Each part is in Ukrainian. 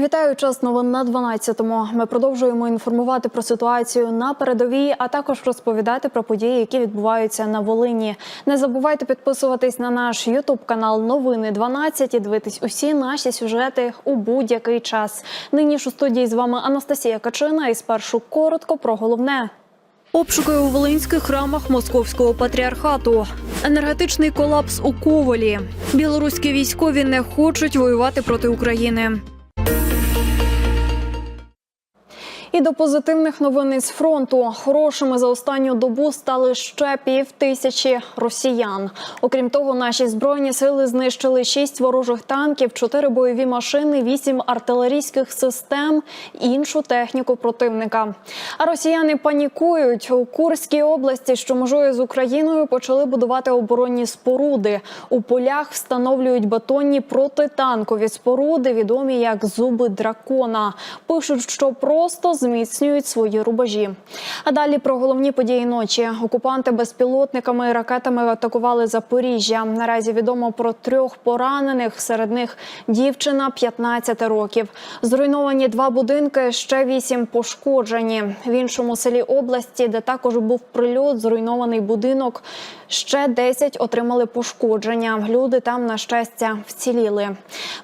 Вітаю час новин на 12-му. Ми продовжуємо інформувати про ситуацію на передовій, а також розповідати про події, які відбуваються на Волині. Не забувайте підписуватись на наш Ютуб канал Новини 12 і дивитись усі наші сюжети у будь-який час. Нині ж у студії з вами Анастасія Качина. І спершу коротко про головне. Обшуки у волинських храмах московського патріархату, енергетичний колапс у Ковалі. Білоруські військові не хочуть воювати проти України. До позитивних новин із фронту хорошими за останню добу стали ще пів тисячі росіян. Окрім того, наші збройні сили знищили шість ворожих танків, чотири бойові машини, вісім артилерійських систем, іншу техніку противника. А росіяни панікують у Курській області, що межує з Україною, почали будувати оборонні споруди. У полях встановлюють бетонні протитанкові споруди, відомі як зуби дракона. Пишуть, що просто зміцнюють свої рубежі. А далі про головні події ночі. Окупанти безпілотниками і ракетами атакували Запоріжжя. Наразі відомо про трьох поранених. Серед них дівчина 15 років. Зруйновані два будинки, ще вісім пошкоджені. В іншому селі області, де також був прильот, зруйнований будинок. Ще 10 отримали пошкодження. Люди там, на щастя, вціліли.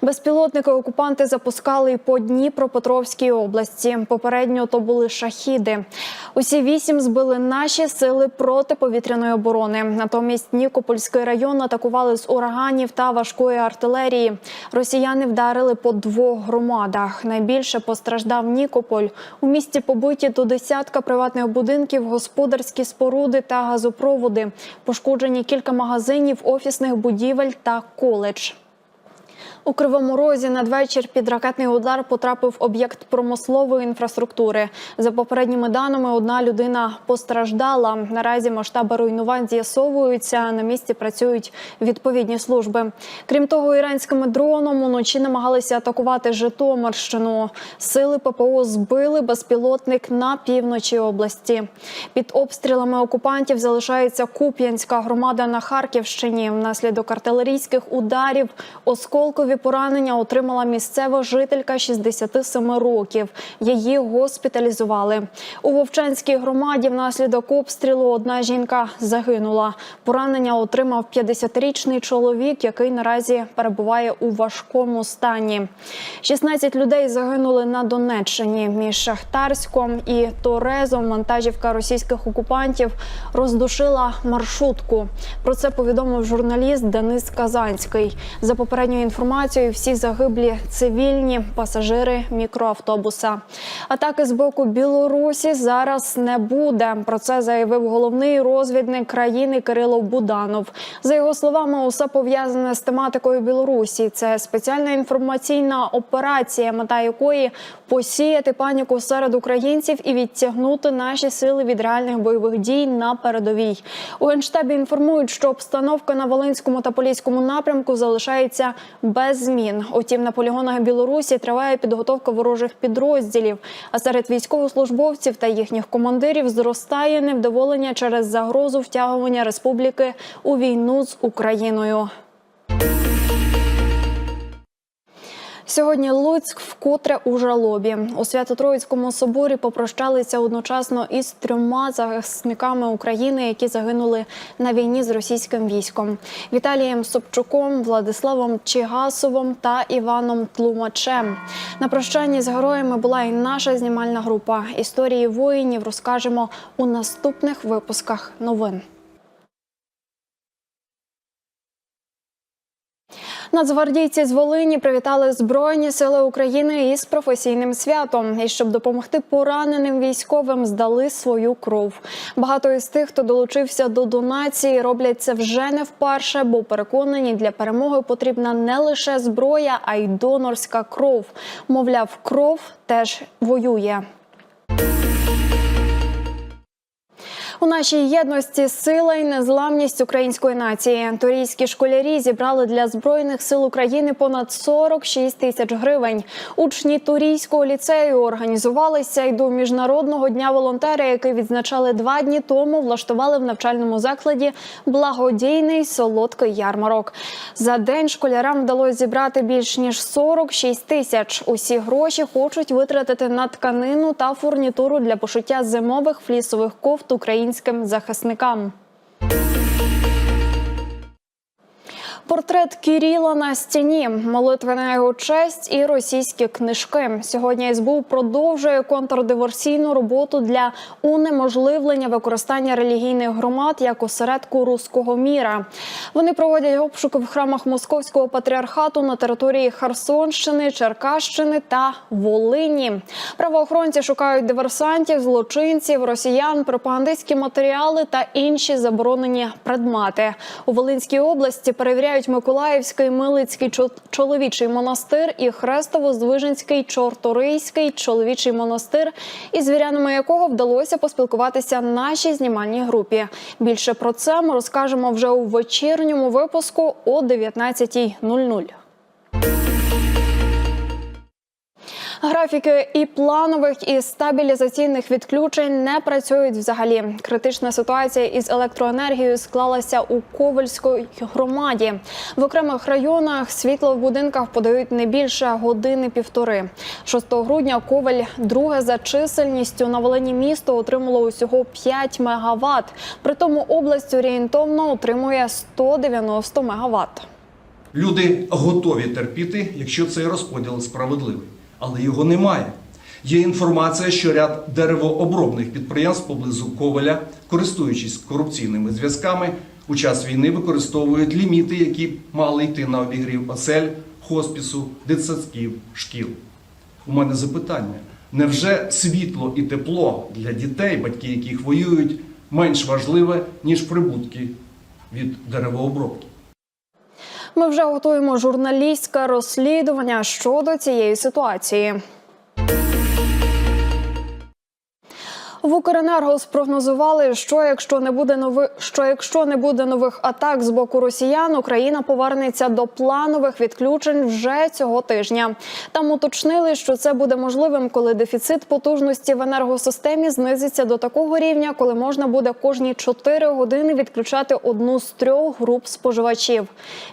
Безпілотники окупанти запускали і по Дніпропетровській області. Попередньо то були шахіди. Усі вісім збили наші сили протиповітряної оборони. Натомість Нікопольський район атакували з ураганів та важкої артилерії. Росіяни вдарили по двох громадах. Найбільше постраждав Нікополь. У місті побиті до десятка приватних будинків, господарські споруди та газопроводи. Пошкоджені кілька магазинів, офісних будівель та коледж. У Кривому Розі надвечір під ракетний удар потрапив об'єкт промислової інфраструктури. За попередніми даними, одна людина постраждала. Наразі масштаби руйнувань з'ясовуються. На місці працюють відповідні служби. Крім того, іранськими дроном уночі намагалися атакувати Житомирщину. Сили ППО збили безпілотник на півночі області. Під обстрілами окупантів залишається Куп'янська громада на Харківщині. Внаслідок артилерійських ударів осколкові поранення отримала місцева жителька 67 років. Її госпіталізували. У Вовчанській громаді внаслідок обстрілу одна жінка загинула. Поранення отримав 50-річний чоловік, який наразі перебуває у важкому стані. 16 людей загинули на Донеччині. Між Шахтарськом і Торезом вантажівка російських окупантів роздушила маршрутку. Про це повідомив журналіст Денис Казанський. За попередньою інформацією, всі загиблі цивільні пасажири мікроавтобуса. Атаки з боку Білорусі зараз не буде. Про це заявив головний розвідник країни Кирило Буданов. За його словами, усе пов'язане з тематикою Білорусі. Це спеціальна інформаційна операція, мета якої посіяти паніку серед українців і відтягнути наші сили від реальних бойових дій на передовій. У генштабі інформують, що обстановка на Волинському та Поліському напрямку залишається без змін. Утім, на полігонах Білорусі триває підготовка ворожих підрозділів. А серед військовослужбовців та їхніх командирів зростає невдоволення через загрозу втягування республіки у війну з Україною. Сьогодні Луцьк вкотре у жалобі. У Свято-Троїцькому соборі попрощалися одночасно із трьома захисниками України, які загинули на війні з російським військом: Віталієм Собчуком, Владиславом Чигасовим та Іваном Тлумачем. На прощанні з героями була і наша знімальна група. Історії воїнів розкажемо у наступних випусках новин. Нацгвардійці з Волині привітали Збройні Сили України із професійним святом. І щоб допомогти пораненим військовим, здали свою кров. Багато із тих, хто долучився до донації, роблять це вже не вперше, бо переконані, для перемоги потрібна не лише зброя, а й донорська кров. Мовляв, кров теж воює. У нашій єдності сила і незламність української нації. Турійські школярі зібрали для збройних сил України понад 46 тисяч гривень. Учні турійського ліцею організувалися і до міжнародного дня волонтера, який відзначали два дні тому. Влаштували в навчальному закладі благодійний солодкий ярмарок. За день школярам вдалося зібрати більш ніж 46 тисяч. Усі гроші хочуть витратити на тканину та фурнітуру для пошиття зимових флісових кофт українським захисникам. Портрет Кіріла на стіні, молитви на його честь і російські книжки. Сьогодні СБУ продовжує контрдиверсійну роботу для унеможливлення використання релігійних громад як осередку руського міра. Вони проводять обшуки в храмах московського патріархату на території Херсонщини, Черкащини та Волині. Правоохоронці шукають диверсантів, злочинців, росіян, пропагандистські матеріали та інші заборонені предмети. У Волинській області перевіряють Миколаївський, Милицький чо- чоловічий монастир і Хрестово-Звиженський Чорторийський чоловічий монастир, із вірянами якого вдалося поспілкуватися нашій знімальній групі. Більше про це ми розкажемо вже у вечірньому випуску о 19.00. Графіки і планових і стабілізаційних відключень не працюють взагалі. Критична ситуація із електроенергією склалася у Ковальській громаді. В окремих районах світло в будинках подають не більше години півтори. 6 грудня Коваль, друге за чисельністю на Волині місто, отримало усього 5 мегаватт. При тому область орієнтовно отримує 190 мегаватт. Люди готові терпіти, якщо цей розподіл справедливий, але його немає. Є інформація, що ряд деревообробних підприємств поблизу Коваля, користуючись корупційними зв'язками, у час війни використовують ліміти, які мали йти на обігрів осель, хоспісу, дитсадків, шкіл. У мене запитання: невже світло і тепло для дітей, батьки яких воюють, менш важливе, ніж прибутки від деревообробки? Ми вже готуємо журналістське розслідування щодо цієї ситуації. В Укренерго спрогнозували, що якщо не буде нови... що якщо не буде нових атак з боку росіян, Україна повернеться до планових відключень вже цього тижня. Там уточнили, що це буде можливим, коли дефіцит потужності в енергосистемі знизиться до такого рівня, коли можна буде кожні 4 години відключати одну з трьох груп споживачів.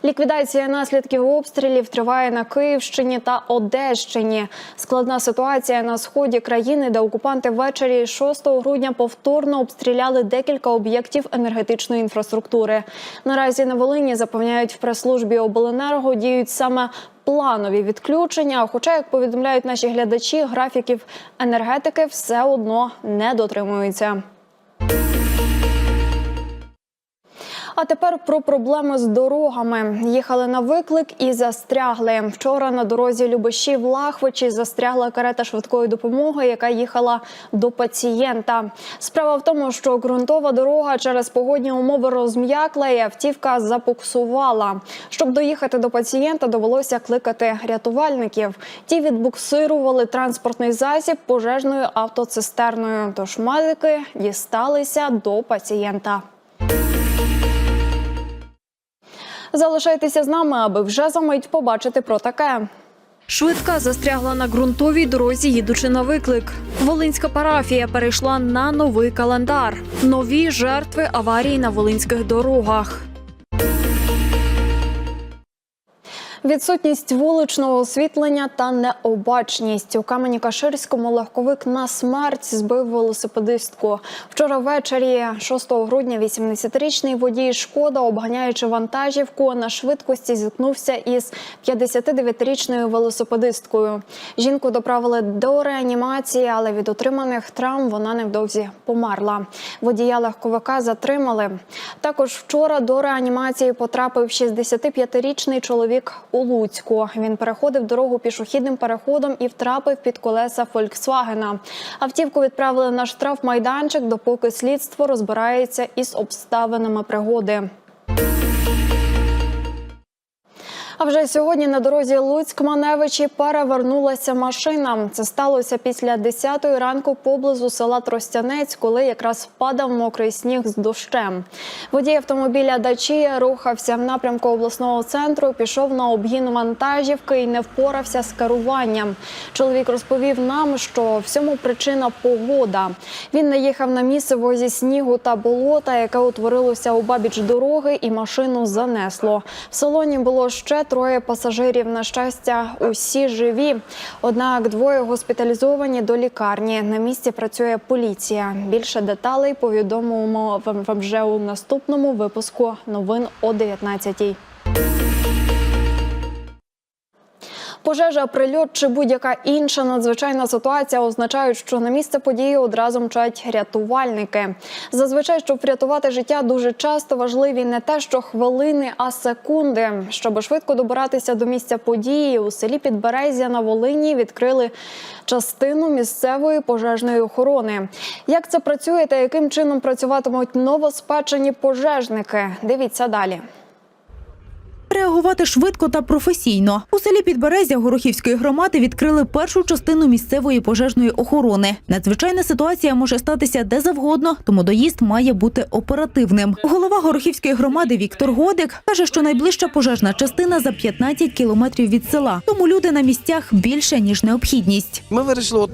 Ліквідація наслідків обстрілів триває на Київщині та Одещині. Складна ситуація на сході країни, де окупанти ввечері 6 грудня повторно обстріляли декілька об'єктів енергетичної інфраструктури. Наразі на Волині запевняють в прес-службі обленерго діють саме. Планові відключення, хоча, як повідомляють наші глядачі, графіків енергетики все одно не дотримуються. А тепер про проблеми з дорогами. Їхали на виклик і застрягли. Вчора на дорозі Любешів Лахвичі застрягла карета швидкої допомоги, яка їхала до пацієнта. Справа в тому, що ґрунтова дорога через погодні умови розм'якла і автівка запуксувала. Щоб доїхати до пацієнта, довелося кликати рятувальників. Ті відбуксирували транспортний засіб пожежною автоцистерною. Тож медики дісталися до пацієнта. Залишайтеся з нами, аби вже за мить побачити про таке. Швидка застрягла на ґрунтовій дорозі, їдучи на виклик. Волинська парафія перейшла на новий календар. Нові жертви аварії на волинських дорогах. Відсутність вуличного освітлення та необачність у Камені-Каширському легковик на смерть збив велосипедистку. Вчора ввечері, 6 грудня, 80-річний водій шкода, обганяючи вантажівку, на швидкості зіткнувся із 59-річною велосипедисткою. Жінку доправили до реанімації, але від отриманих травм вона невдовзі померла. Водія легковика затримали. Також вчора до реанімації потрапив 65-річний чоловік у Луцьку. Він переходив дорогу пішохідним переходом і втрапив під колеса Фольксвагена. Автівку відправили на штрафмайданчик, допоки слідство розбирається із обставинами пригоди. А вже сьогодні на дорозі Луцьк-Маневичі перевернулася машина. Це сталося після 10-ї ранку поблизу села Тростянець, коли якраз падав мокрий сніг з дощем. Водій автомобіля Дачія рухався в напрямку обласного центру, пішов на обгін вантажівки і не впорався з керуванням. Чоловік розповів нам, що всьому причина погода. Він наїхав на місиво зі снігу та болота, яке утворилося у бабіч дороги, і машину занесло. В салоні було ще троє пасажирів. На щастя, усі живі. Однак двоє госпіталізовані до лікарні. На місці працює поліція. Більше деталей повідомимо вам вже у наступному випуску новин о 19-й. Пожежа, прильот чи будь-яка інша надзвичайна ситуація означають, що на місце події одразу мчать рятувальники. Зазвичай, щоб врятувати життя, дуже часто важливі не те, що хвилини, а секунди. Щоб швидко добиратися до місця події, у селі Підберезя на Волині відкрили частину місцевої пожежної охорони. Як це працює та яким чином працюватимуть новоспечені пожежники? Дивіться далі. Реагувати швидко та професійно. У селі Підберезя Горохівської громади відкрили першу частину місцевої пожежної охорони. Надзвичайна ситуація може статися де завгодно, тому доїзд має бути оперативним. Голова Горохівської громади Віктор Годик каже, що найближча пожежна частина за 15 кілометрів від села. Тому люди на місцях більше ніж необхідність. Ми вирішили от,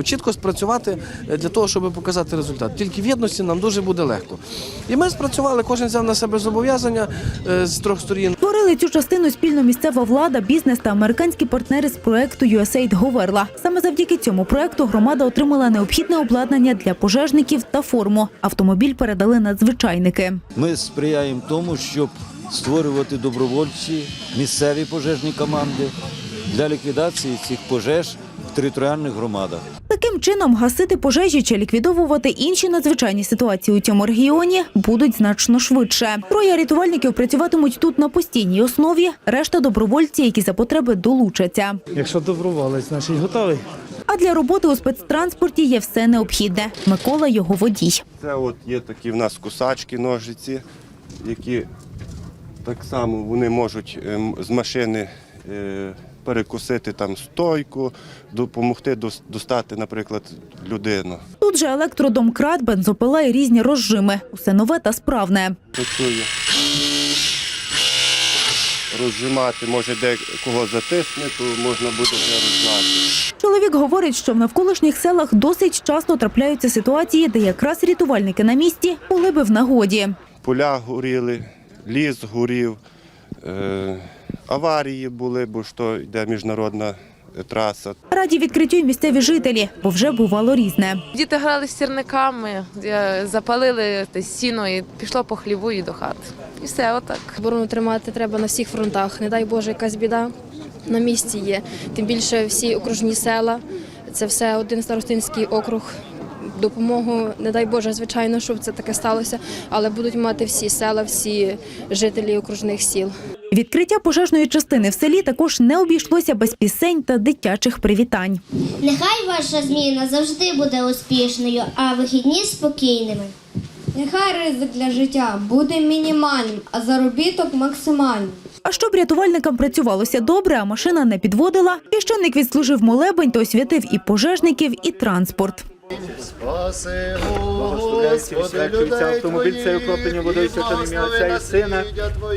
е, чітко спрацювати е, для того, щоб показати результат. Тільки в єдності нам дуже буде легко. І ми спрацювали, кожен взяв на себе зобов'язання е, з трьох сторін. Створили цю частину спільно місцева влада, бізнес та американські партнери з проекту USAID Говерла. Саме завдяки цьому проекту громада отримала необхідне обладнання для пожежників та форму. Автомобіль передали надзвичайники. Ми сприяємо тому, щоб створювати добровольці, місцеві пожежні команди для ліквідації цих пожеж в територіальних громадах. Таким чином гасити пожежі чи ліквідовувати інші надзвичайні ситуації у цьому регіоні будуть значно швидше. Троє рятувальників працюватимуть тут на постійній основі. Решта добровольці, які за потреби долучаться. Якщо доброволець, значить готовий. А для роботи у спецтранспорті є все необхідне. Микола його водій. Це от є такі в нас кусачки, ножиці, які так само вони можуть ем, з машини е, перекусити там стойку, допомогти дос- достати, наприклад, людину. Тут же електродомкрат, бензопила і різні розжими. Усе нове та справне. Працює. Розжимати, може де кого затисне, то можна буде не роззнати. Чоловік говорить, що в навколишніх селах досить часто трапляються ситуації, де якраз рятувальники на місці були би в нагоді. Поля горіли, ліс горів, е, аварії були, бо ж то йде міжнародна е, траса. Раді відкриттю й місцеві жителі, бо вже бувало різне. Діти грали з сірниками, е, запалили сіно і пішло по хліву і до хати. І все, отак. Оборону тримати треба на всіх фронтах. Не дай Боже, якась біда на місці є. Тим більше всі окружні села. Це все один старостинський округ. Допомогу, не дай Боже, звичайно, щоб це таке сталося, але будуть мати всі села, всі жителі окружних сіл. Відкриття пожежної частини в селі також не обійшлося без пісень та дитячих привітань. Нехай ваша зміна завжди буде успішною, а вихідні спокійними. Нехай ризик для життя буде мінімальним, а заробіток максимальним. А щоб рятувальникам працювалося добре, а машина не підводила, священник відслужив молебень та освятив і пожежників, і транспорт. Господи, людей автомобіль цей окроплення водою святим ім'я Отця і Сина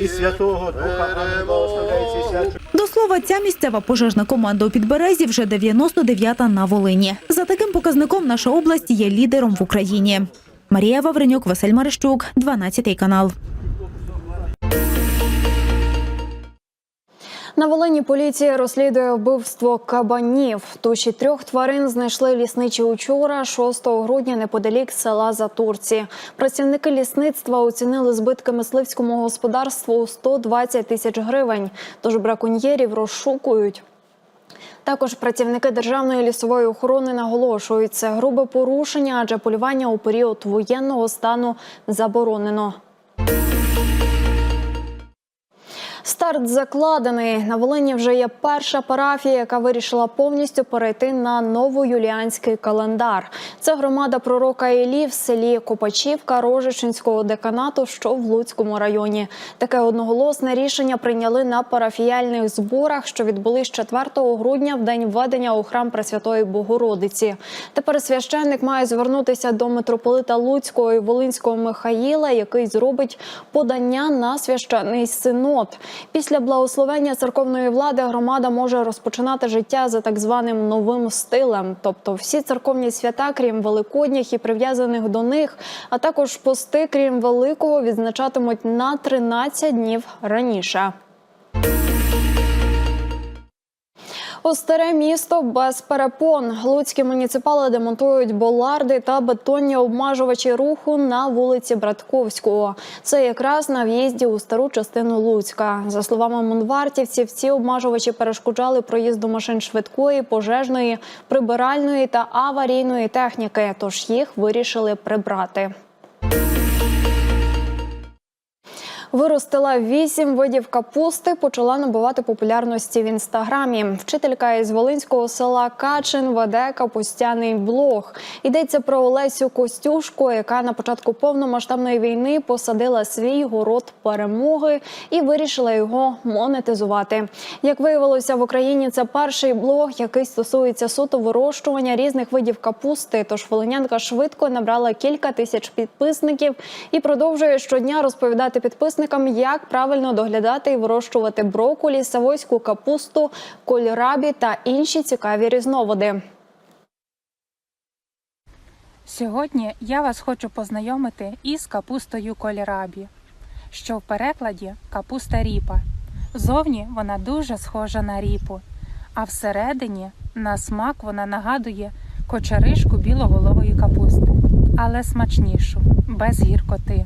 і Святого Духа. Амінь. До слова, ця місцева пожежна команда у Підберезі вже 99-та на Волині. За таким показником наша область є лідером в Україні. Марія Вавренюк, Василь Марищук, 12 канал. На Волині поліція розслідує вбивство кабанів. Туші трьох тварин знайшли лісничі учора, 6 грудня, неподалік села Затурці. Працівники лісництва оцінили збитки мисливському господарству у 120 тисяч гривень. Тож браконьєрів розшукують. Також працівники державної лісової охорони наголошують, це грубе порушення, адже полювання у період воєнного стану заборонено. Старт закладений. На Волині вже є перша парафія, яка вирішила повністю перейти на новоюліанський календар. Це громада пророка Ілі в селі Копачівка Рожичинського деканату, що в Луцькому районі. Таке одноголосне рішення прийняли на парафіяльних зборах, що відбулись 4 грудня в день введення у храм Пресвятої Богородиці. Тепер священник має звернутися до митрополита Луцького і Волинського Михаїла, який зробить подання на священний синод. Після благословення церковної влади громада може розпочинати життя за так званим новим стилем, тобто всі церковні свята, крім великодніх і прив'язаних до них, а також пости, крім великого, відзначатимуть на 13 днів раніше. У старе місто без перепон. Луцькі муніципали демонтують боларди та бетонні обмежувачі руху на вулиці Братковського. Це якраз на в'їзді у стару частину Луцька. За словами мунвартівців, ці обмежувачі перешкоджали проїзду машин швидкої, пожежної, прибиральної та аварійної техніки. Тож їх вирішили прибрати. Виростила вісім видів капусти, почала набувати популярності в інстаграмі. Вчителька із Волинського села Качин веде капустяний блог. Йдеться про Олесю Костюшко, яка на початку повномасштабної війни посадила свій город перемоги і вирішила його монетизувати. Як виявилося, в Україні це перший блог, який стосується суто вирощування різних видів капусти. Тож волинянка швидко набрала кілька тисяч підписників і продовжує щодня розповідати підписникам, як правильно доглядати і вирощувати брокколі, савойську капусту, кольрабі та інші цікаві різновиди. Сьогодні я вас хочу познайомити із капустою кольрабі, що в перекладі капуста ріпа. Зовні вона дуже схожа на ріпу, а всередині на смак вона нагадує кочеришку білоголової капусти, але смачнішу, без гіркоти.